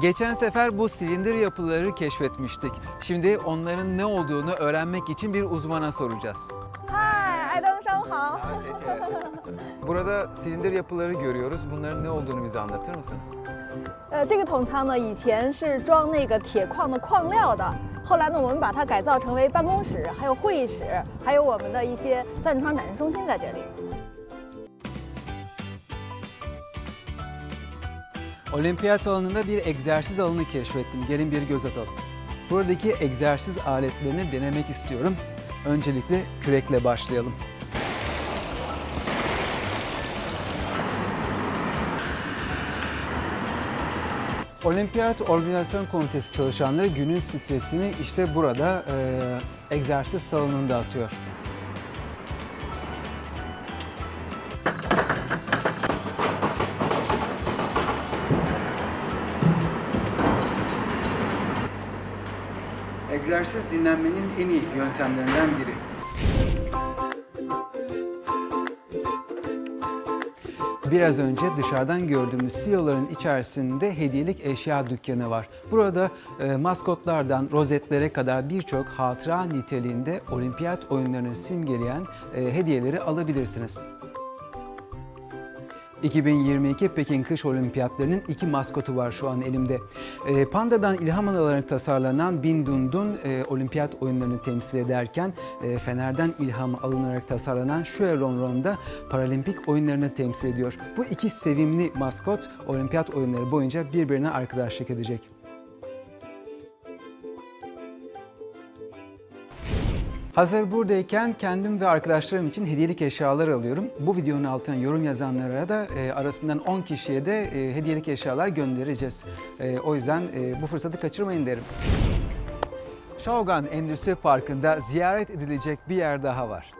Geçen sefer bu silindir yapıları keşfetmiştik. Şimdi onların ne olduğunu öğrenmek için bir uzmana soracağız. 嗨，爱登上午好。 Burada silindir yapıları görüyoruz. Bunların ne olduğunu bize anlatır mısınız? 呃，这个桶仓呢，以前是装那个铁矿的矿料的，后来呢，我们把它改造成为办公室，还有会议室，还有我们的一些赞助商展示中心在这里。 Olimpiyat alanında bir egzersiz alanı keşfettim. Gelin bir göz atalım. Buradaki egzersiz aletlerini denemek istiyorum. Öncelikle kürekle başlayalım. Olimpiyat Organizasyon Komitesi çalışanları günün stresini işte burada e, egzersiz salonunda atıyor. Egzersiz dinlenmenin en iyi yöntemlerinden biri. Biraz önce dışarıdan gördüğümüz siloların içerisinde hediyelik eşya dükkanı var. Burada e, maskotlardan rozetlere kadar birçok hatıra niteliğinde olimpiyat oyunlarını simgeleyen e, hediyeleri alabilirsiniz. 2022 Pekin Kış Olimpiyatlarının iki maskotu var şu an elimde. Ee, Panda'dan ilham alarak tasarlanan Bin Dundun e, olimpiyat oyunlarını temsil ederken e, Fener'den ilham alınarak tasarlanan Shue Ronron da paralimpik oyunlarını temsil ediyor. Bu iki sevimli maskot olimpiyat oyunları boyunca birbirine arkadaşlık edecek. Hazır buradayken kendim ve arkadaşlarım için hediyelik eşyalar alıyorum. Bu videonun altına yorum yazanlara da e, arasından 10 kişiye de e, hediyelik eşyalar göndereceğiz. E, o yüzden e, bu fırsatı kaçırmayın derim. Şogan Endüstri Parkı'nda ziyaret edilecek bir yer daha var.